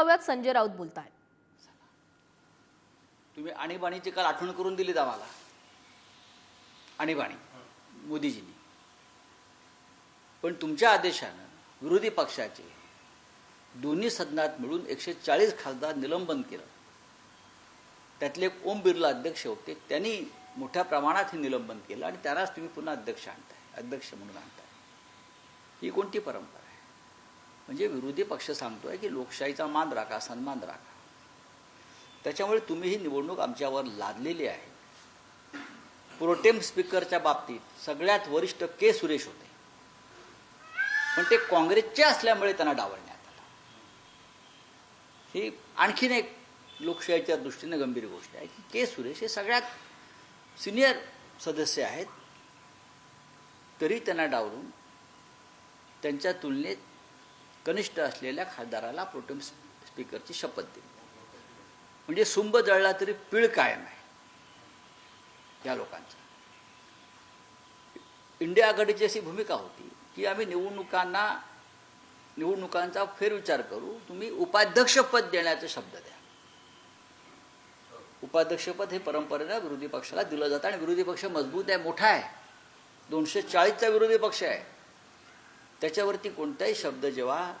जाऊयात संजय राऊत बोलतायत. तुम्ही आणीबाणीची काल आठवण करून दिलीत आम्हाला. आणीबाणी. मोदीजींनी. पण तुमच्या आदेशानं विरोधी पक्षाचे दोन्ही सदनात मिळून एकशे चाळीस खासदार निलंबन केलं. त्यातले एक ओम बिर्ला अध्यक्ष होते त्यांनी मोठ्या प्रमाणात हे निलंबन केलं आणि त्यांनाच तुम्ही पुन्हा अध्यक्ष आणताय अध्यक्ष म्हणून आणताय. ही कोणती परंपरा? म्हणजे विरोधी पक्ष सांगतोय की लोकशाहीचा मान राखा सन्मान राखा. त्याच्यामुळे तुम्ही ही निवडणूक आमच्यावर लादलेली आहे. प्रोटेम स्पीकरच्या बाबतीत सगळ्यात वरिष्ठ के सुरेश होते. पण ते काँग्रेसचे असल्यामुळे त्यांना डावलण्यात आलं. ही आणखीन एक लोकशाहीच्या दृष्टीने गंभीर गोष्ट आहे की के सुरेश हे सगळ्यात सिनियर सदस्य आहेत. तरी त्यांना डावलून त्यांच्या तुलनेत कनिष्ठ असलेल्या खासदाराला प्रोटेम स्पीकरची शपथ दिली. म्हणजे सुंब जळला तरी पीळ कायम आहे. या लोकांची. इंडिया आघाडीची अशी भूमिका होती की आम्ही निवडणुकांना निवडणुकांचा फेरविचार करू तुम्ही उपाध्यक्षपद देण्याचा शब्द द्या. उपाध्यक्षपद हे परंपरेनं विरोधी पक्षाला दिलं जातं आणि विरोधी पक्ष मजबूत आहे मोठा आहे. दोनशे चाळीसचा विरोधी पक्ष आहे. त्याच्यावरती कोणताही शब्द जेव्हा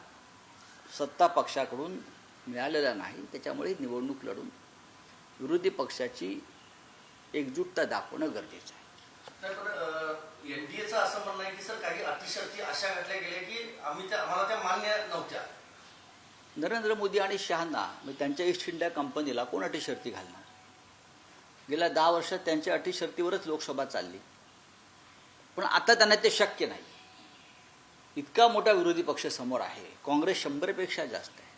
सत्ता पक्षाकडून मिळालेला नाही त्याच्यामुळे निवडणूक लढून विरोधी पक्षाची एकजूटता दाखवणं गरजेचं आहे. एनडीएचं असं म्हणणं आहे की सर काही अटीशर्ती अशा घातल्या गेल्या की आम्ही त्या आम्हाला त्या मान्य नव्हत्या. नरेंद्र मोदी आणि शहांना म्हणजे त्यांच्या ईस्ट इंडिया कंपनीला कोण अटी शर्ती घालणार? गेल्या दहा वर्षात त्यांच्या अटी शर्तीवरच लोकसभा चालली. पण आता त्यांना ते शक्य नाही. इतका मोठा विरोधी पक्ष समोर आहे. काँग्रेस शंभरपेक्षा जास्त आहे.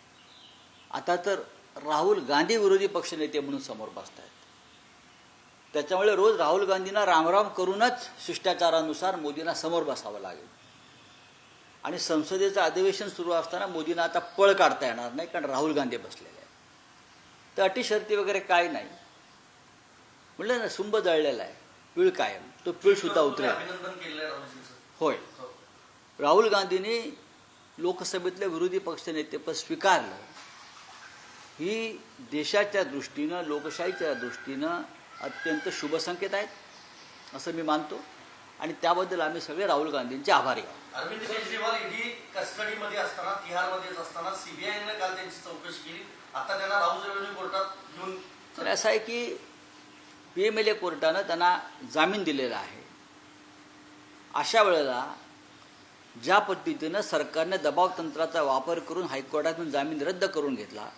आता तर राहुल गांधी विरोधी पक्षनेते म्हणून समोर बसत आहेत त्याच्यामुळे रोज राहुल गांधींना रामराम करूनच शिष्टाचारानुसार मोदींना समोर बसावं लागेल. आणि संसदेचं अधिवेशन सुरू असताना मोदींना आता पळ काढता येणार नाही कारण राहुल गांधी बसलेले आहेत. तर अटी शर्ती वगैरे काय नाही. म्हणलं ना सुंब जळलेला आहे. पीळ कायम. तो पीळ सुद्धा उतरेल. होय. राहुल गांधींनी लोकसभेतलं विरोधी पक्षनेतेपद स्वीकारलं. ही देशाच्या दृष्टीनं लोकशाहीच्या दृष्टीनं अत्यंत शुभ संकेत आहेत असं मी मानतो. आणि त्याबद्दल आम्ही सगळे राहुल गांधींचे आभारी आहोत. अरविंद केजरीवाल ईडी कस्टडीमध्ये असताना तिहारमध्येच असताना सीबीआयने काल त्यांची चौकशी केली. आता त्यांना राहुल रेव्हेन्यू कोर्टात घेऊन तर असं आहे की पी एम एल ए कोर्टानं त्यांना जामीन दिलेला आहे. अशा वेळेला ज्या पद्धतीनं सरकारने दबाव तंत्राचा वापर करून हायकोर्टातून जामीन रद्द करून घेतला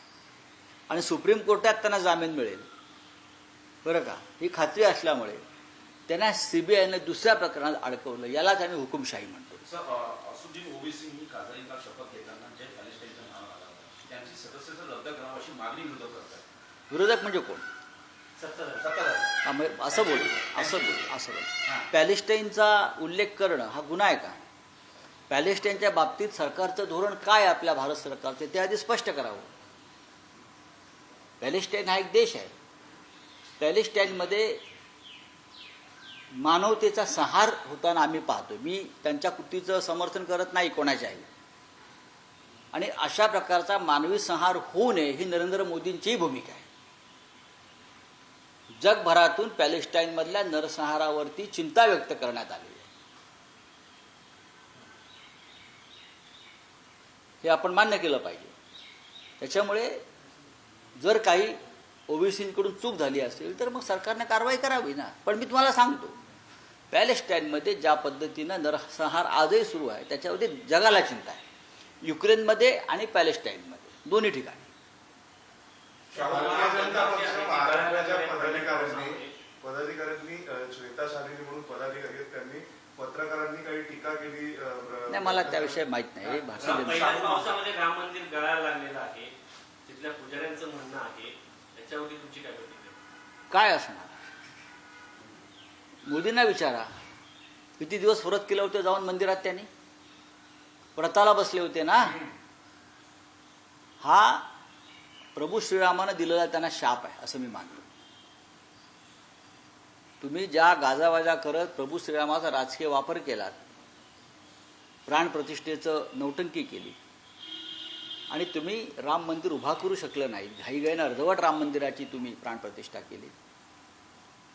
आणि सुप्रीम कोर्टात त्यांना जामीन मिळेल. बरं का? ही खात्री असल्यामुळे त्यांना सी बी आयनं दुसऱ्या प्रकरणात अडकवलं यालाच आम्ही हुकुमशाही म्हणतो. विरोधक म्हणजे कोण? असं बोल असं बोल असं बोल. पॅलेस्टाईनचा उल्लेख करणं हा गुन्हा आहे का? पॅलेस्टाईनच्या बाबतीत सरकारचं धोरण काय आपल्या भारत सरकारचं ते आधी स्पष्ट करावं. पॅलेस्टाईन हा एक देश आहे. पॅलेस्टाईनमध्ये मानवतेचा संहार होताना आम्ही पाहतो मी त्यांच्या कृतीचं समर्थन करत नाही कोणाच्याही. आणि अशा प्रकारचा मानवी संहार होऊ नये ही नरेंद्र मोदींचीही भूमिका आहे. जगभरातून पॅलेस्टाईनमधल्या नरसंहारावरती चिंता व्यक्त करण्यात आली आहे हे आपण मान्य केलं पाहिजे. त्याच्यामुळे जर काही ओबीसींकडून चूक झाली असेल तर मग सरकारने कारवाई करावी ना. पण मी तुम्हाला सांगतो पॅलेस्टाईनमध्ये ज्या पद्धतीनं नरसंहार आजही सुरू आहे त्याच्यावरती जगाला चिंता आहे. युक्रेनमध्ये आणि पॅलेस्टाईनमध्ये दोन्ही ठिकाणी. पदाधिकाऱ्यांनी श्वेता शालिनी म्हणून पदाधिकारी त्यांनी पत्रकारांनी काही टीका केली नाही मला त्याविषयी माहीत नाही. पावसामध्ये राम मंदिर गळायला लागलेलं आहे. तिथल्या पुजाऱ्यांचं म्हणणं आहे. याच्यावरती तुमची काय प्रतिक्रिया? काय असणार? मोदींना विचारा. किती दिवस व्रत केलं होतं जाऊन मंदिरात त्यांनी? व्रताला बसले होते ना? हा प्रभू श्रीरामानं दिलेला त्यांना शाप आहे असं मी मानतो. तुम्ही ज्या गाजावाजा करत प्रभू श्रीरामाचा राजकीय वापर केलात प्राणप्रतिष्ठेचं नौटंकी केली आणि तुम्ही राम मंदिर उभा करू शकलं नाही घाईघाईनं अर्धवट राम मंदिराची तुम्ही प्राणप्रतिष्ठा केली.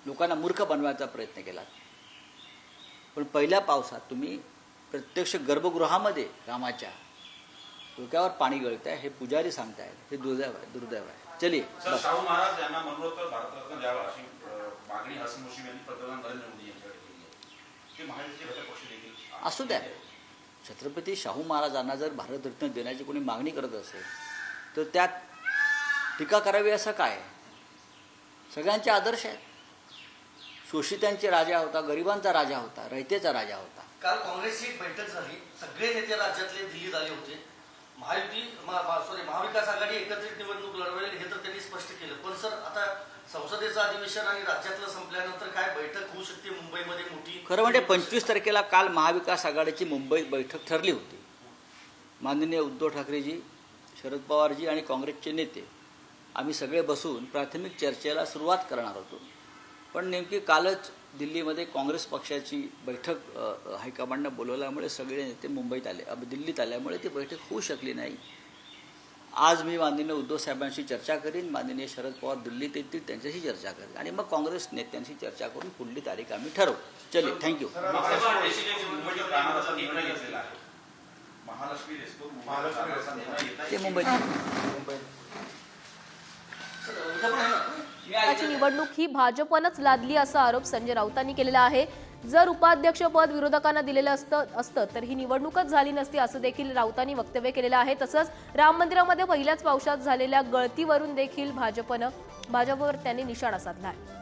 लोकांना मूर्ख बनवायचा प्रयत्न केला. पण पहिल्या पावसात तुम्ही प्रत्यक्ष गर्भगृहामध्ये रामाच्या डोक्यावर पाणी गळतंय हे पुजारी सांगताय हे दुर्दैव आहे दुर्दैव आहे. चलिये मागणी हसन मुश्रीफ यांनी पंतप्रधान नरेंद्र मोदी यांच्याकडे केली आहे. ते महायुतीचे घटक पक्ष देखील असू द्या. छत्रपती शाहू महाराजांना जर भारतरत्न देण्याची कोणी मागणी करत असेल तर त्यात टीका करावी असं काय? सगळ्यांचे आदर्श आहेत. शोषितांचे राजा होता गरिबांचा राजा होता रयतेचा राजा होता. काल काँग्रेसची एक बैठक झाली. सगळे नेते राज्यातले दिल्लीत आले होते. महायुती सॉरी महाविकास आघाडी एकत्रित निवडणूक लढवेल हे तर त्यांनी स्पष्ट केलं. पण सर आता संसदेचं अधिवेशन आणि राज्यातलं संपल्यानंतर काय बैठक होऊ शकते मुंबईमध्ये मोठी? खरं म्हणजे पंचवीस तारखेला काल महाविकास आघाडीची मुंबईत बैठक ठरली होती. माननीय उद्धव ठाकरेजी शरद पवारजी आणि काँग्रेसचे नेते आम्ही सगळे बसून प्राथमिक चर्चेला सुरुवात करणार होतो. पण नेमकी कालच दिल्लीमध्ये काँग्रेस पक्षाची बैठक हायकमांडनं बोलवल्यामुळे सगळे नेते मुंबईत आले. अ, दिल्लीत आल्यामुळे ती बैठक होऊ शकली नाही. आज मी माननीय उद्धव साहेबांशी चर्चा करीन. माननीय शरद पवार दिल्लीत येतील त्यांच्याशी चर्चा करेन. आणि मग काँग्रेस नेत्यांशी चर्चा करून पुढली तारीख आम्ही ठरवू. चलिए थँक्यू. ते मुंबईत. सर, निवडणूक ही भाजपनंच लादली असा आरोप संजय राऊतांनी केलेला आहे. जर उपाध्यक्षपद विरोधकांना दिलेलं असतं असतं तर ही निवडणूकच झाली नसती असं देखील राऊतांनी वक्तव्य केलेलं आहे. तसंच राम मंदिरामध्ये पहिल्याच पावसात झालेल्या गळतीवरून देखील भाजपनं भाजपवर त्यांनी निशाणा साधला आहे